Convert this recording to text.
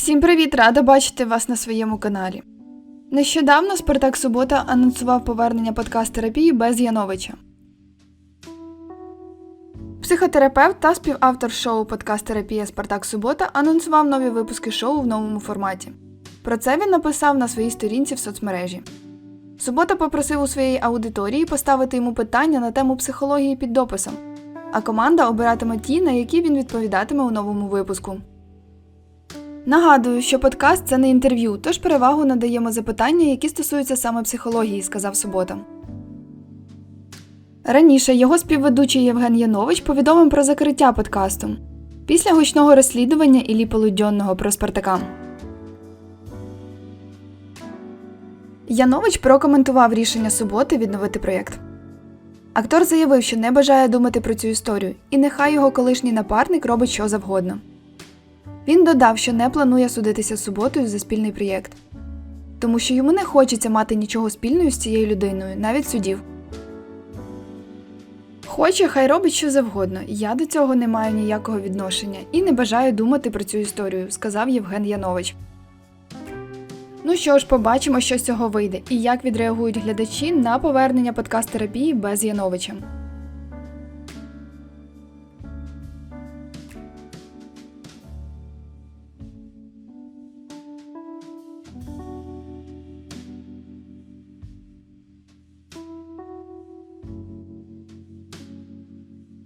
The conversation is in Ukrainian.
Всім привіт! Рада бачити вас на своєму каналі. Нещодавно Спартак Субота анонсував повернення подкаст-терапії без Яновича. Психотерапевт та співавтор шоу Подкаст-терапія Спартак Субота анонсував нові випуски шоу в новому форматі. Про це він написав на своїй сторінці в соцмережі. Субота попросив у своїй аудиторії поставити йому питання на тему психології під дописом, а команда обиратиме ті, на які він відповідатиме у новому випуску. Нагадую, що подкаст це не інтерв'ю, тож перевагу надаємо запитання, які стосуються саме психології, сказав Субота. Раніше його співведучий Євген Янович повідомив про закриття подкасту після гучного розслідування Іллі Полудьонного про Спартака. Янович прокоментував рішення суботи відновити проєкт. Актор заявив, що не бажає думати про цю історію, і нехай його колишній напарник робить що завгодно. Він додав, що не планує судитися з суботою за спільний проєкт, тому що йому не хочеться мати нічого спільного з цією людиною, навіть судів. Хоче, хай робить що завгодно. Я до цього не маю ніякого відношення і не бажаю думати про цю історію, сказав Євген Янович. Ну що ж, побачимо, що з цього вийде, і як відреагують глядачі на повернення подкаст-терапії без Яновича.